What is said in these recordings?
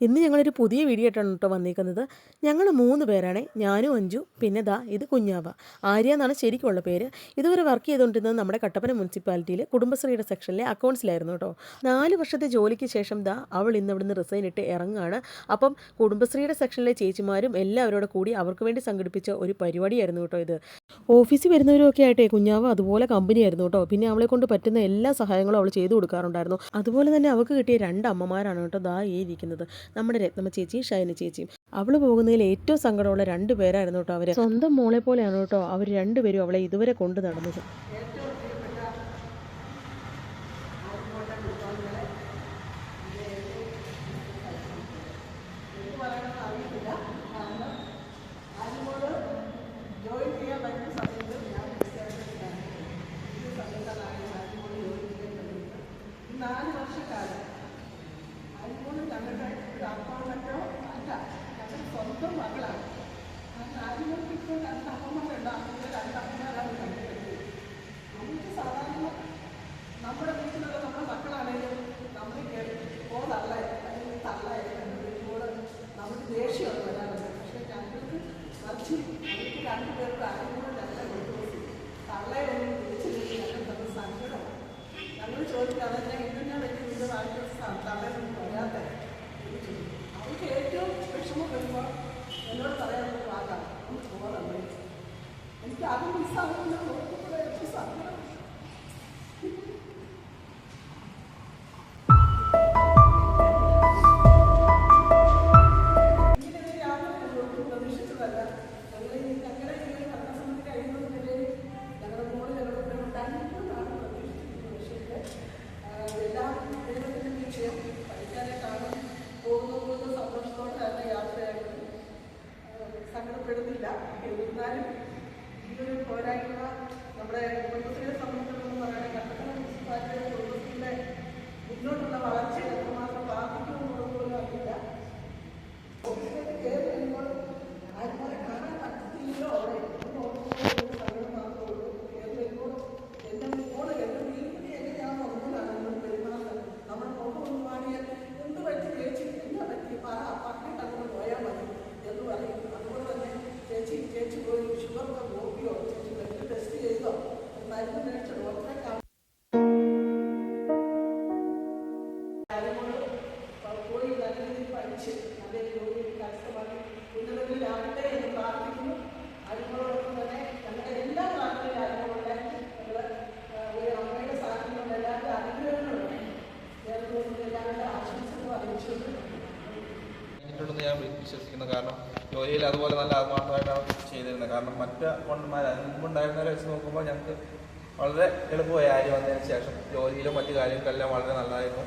ഇന്ന് ഞങ്ങളൊരു പുതിയ വീഡിയോ ആയിട്ടാണ് കേട്ടോ വന്നിരിക്കുന്നത് ഞങ്ങൾ മൂന്ന് പേരാണേ. ഞാനും അഞ്ചു. പിന്നെ ദാ ഇത് കുഞ്ഞാവ. ആര്യ എന്നാണ് ശരിക്കുള്ള പേര്. ഇതുവരെ വർക്ക് ചെയ്തുകൊണ്ടിരുന്നത് നമ്മുടെ കട്ടപ്പന മുനിസിപ്പാലിറ്റിയിലെ കുടുംബശ്രീയുടെ സെക്ഷനിലെ അക്കൗണ്ട്സിലായിരുന്നു കേട്ടോ നാല് വർഷത്തെ ജോലിക്ക് ശേഷം ദാ അവൾ ഇന്ന് ഇവിടുന്ന് റിസൈൻ ഇട്ട് ഇറങ്ങുകയാണ് അപ്പം കുടുംബശ്രീയുടെ സെക്ഷനിലെ ചേച്ചിമാരും എല്ലാവരോട് കൂടി അവർക്ക് വേണ്ടി സംഘടിപ്പിച്ച ഒരു പരിപാടിയായിരുന്നു കേട്ടോ ഇത്. ഓഫീസിൽ വരുന്നവരും ഒക്കെ ആയിട്ടേ കുഞ്ഞാവ് അതുപോലെ കമ്പനിയായിരുന്നു കേട്ടോ പിന്നെ അവളെ കൊണ്ട് പറ്റുന്ന എല്ലാ സഹായങ്ങളും അവൾ ചെയ്തു കൊടുക്കാറുണ്ടായിരുന്നു. അതുപോലെ തന്നെ അവൾക്ക് കിട്ടിയ രണ്ട് അമ്മമാരാണ് കേട്ടോ ദാ ഈ ഇരിക്കുന്നത്. നമ്മുടെ രത്നമ്മ ചേച്ചിയും ഷൈന ചേച്ചിയും. അവൾ പോകുന്നതിൽ ഏറ്റവും സങ്കടമുള്ള രണ്ട് പേരായിരുന്നു കേട്ടോ അവർ സ്വന്തം മോളെ പോലെയാണ് കേട്ടോ അവർ രണ്ടുപേരും അവളെ ഇതുവരെ കൊണ്ടു നടന്നത്. നാല് വർഷക്കാലം ഞങ്ങളുടെ ഒരു അപ്പാർട്ട്മെന്റോ അല്ല ഞങ്ങൾ സ്വന്തം മകളാണ് ആ അരിമോൾക്ക് ഇപ്പോൾ രണ്ട് അമ്മമാരുണ്ട് അങ്ങനെ രണ്ട് അമ്മമാരാണ് കണ്ടുപിടിച്ചത് നമുക്ക് സാധാരണ നമ്മുടെ വീട്ടിലുള്ള നമ്മുടെ മക്കളാണെങ്കിലും നമ്മൾ ഓ തള്ള അല്ലെങ്കിൽ തള്ള കണ്ടുപിടിക്കുമ്പോൾ നമുക്ക് ദേഷ്യമാണ് വരാറുണ്ട് പക്ഷേ ഞങ്ങൾക്ക് മറിച്ച് എനിക്ക് രണ്ടുപേർക്ക് അറിയുമ്പോൾ നല്ല കൊടുത്തു ഒന്നും വിളിച്ചില്ലെങ്കിൽ ഞങ്ങൾ തമ്മിൽ സങ്കടമാണ് ഞങ്ങൾ ചോദിക്കുക അതെന്നെ ഇതിനെ വലിയ വീട് വാങ്ങിയ പഠിച്ച് നല്ല ജോലി കരസ്ഥമാക്കി ഉന്നതങ്ങളിലാകട്ടെ എന്ന് പ്രാർത്ഥിക്കുന്നു. അതിനോടൊപ്പം തന്നെ ഞങ്ങളുടെ എല്ലാ നാട്ടിലും അതിനോടെ ഞങ്ങൾ ഒരു അമ്മയുടെ സ്ഥാനത്ത് കൊണ്ട് എല്ലാവരുടെ അനുഗ്രഹങ്ങളുണ്ട്. നേരത്തെ എല്ലാവരുടെ ആശംസകളും അറിയിച്ചുകൊണ്ട് ഞാൻ വിശ്വസിക്കുന്നു. കാരണം ജോലിയിൽ അതുപോലെ നല്ല ആത്മാർത്ഥമായിട്ടാണ് ചെയ്തിരുന്നത്. കാരണം മറ്റ് അക്കൗണ്ടന്മാർ മുമ്പുണ്ടായിരുന്നവരെ വെച്ച് നോക്കുമ്പോൾ ഞങ്ങൾക്ക് വളരെ എളുപ്പമായി ആര് വന്നതിന് ശേഷം ജോലിയിലും മറ്റു കാര്യങ്ങൾക്കെല്ലാം വളരെ നല്ലതായിരുന്നു.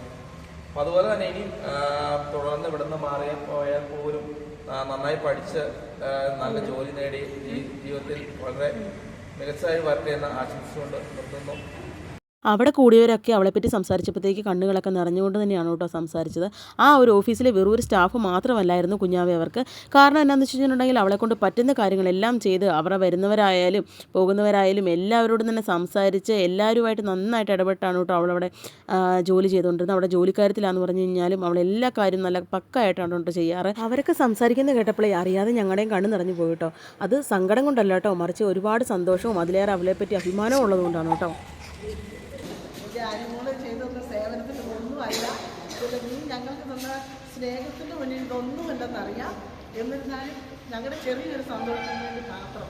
അപ്പം അതുപോലെ തന്നെ ഇനി തുടർന്ന് ഇവിടുന്ന് മാറി പോയാൽ പോലും നന്നായി പഠിച്ച് നല്ല ജോലി നേടി ജീവിതത്തിൽ വളരെ മികച്ചതായി വരട്ടെ എന്ന് ആശംസിച്ചുകൊണ്ട് നിർത്തുന്നു. അവിടെ കൂടിയവരൊക്കെ അവളെപ്പറ്റി സംസാരിച്ചപ്പോഴത്തേക്ക് കണ്ണുകളൊക്കെ നിറഞ്ഞുകൊണ്ട് തന്നെയാണ് കേട്ടോ സംസാരിച്ചത്. ആ ഒരു ഓഫീസിലെ വെറും ഒരു സ്റ്റാഫ് മാത്രമല്ലായിരുന്നു കുഞ്ഞാവെ അവർക്ക്. കാരണം എന്നാന്ന് വെച്ച് കഴിഞ്ഞിട്ടുണ്ടെങ്കിൽ അവളെ കൊണ്ട് പറ്റുന്ന കാര്യങ്ങളെല്ലാം ചെയ്ത് അവരെ വരുന്നവരായാലും പോകുന്നവരായാലും എല്ലാവരോടും തന്നെ സംസാരിച്ച് എല്ലാവരുമായിട്ട് നന്നായിട്ട് ഇടപെട്ടാണ് കേട്ടോ അവളവിടെ ജോലി ചെയ്തുകൊണ്ടിരുന്നത്. അവിടെ ജോലിക്കാര്യത്തിലാന്ന് പറഞ്ഞു കഴിഞ്ഞാലും അവൾ എല്ലാ കാര്യവും നല്ല പക്കായിട്ടാണ് കേട്ടോ ചെയ്യാറ്. അവരൊക്കെ സംസാരിക്കുന്ന കേട്ടപ്പോഴേ അറിയാതെ ഞങ്ങളുടെയും കണ്ണ് നിറഞ്ഞു പോയി കേട്ടോ. അത് സങ്കടം കൊണ്ടല്ല കേട്ടോ മറിച്ച് ഒരുപാട് സന്തോഷവും അതിലേറെ അവളെപ്പറ്റി അഭിമാനവും ഉള്ളതുകൊണ്ടാണ് കേട്ടോ. എനിക്ക് ചെയ്തൊന്ന് ചെയ്തു തന്ന സേവനത്തിന് ഒന്നുമല്ല അല്ലെങ്കിൽ ഞങ്ങൾക്ക് തന്ന സ്നേഹത്തിന് മുന്നിൽ ഇതൊന്നുമില്ലെന്നറിയാം എന്നിരുന്നാലും ഞങ്ങളുടെ ചെറിയൊരു സന്തോഷത്തിന് വേണ്ടി മാത്രം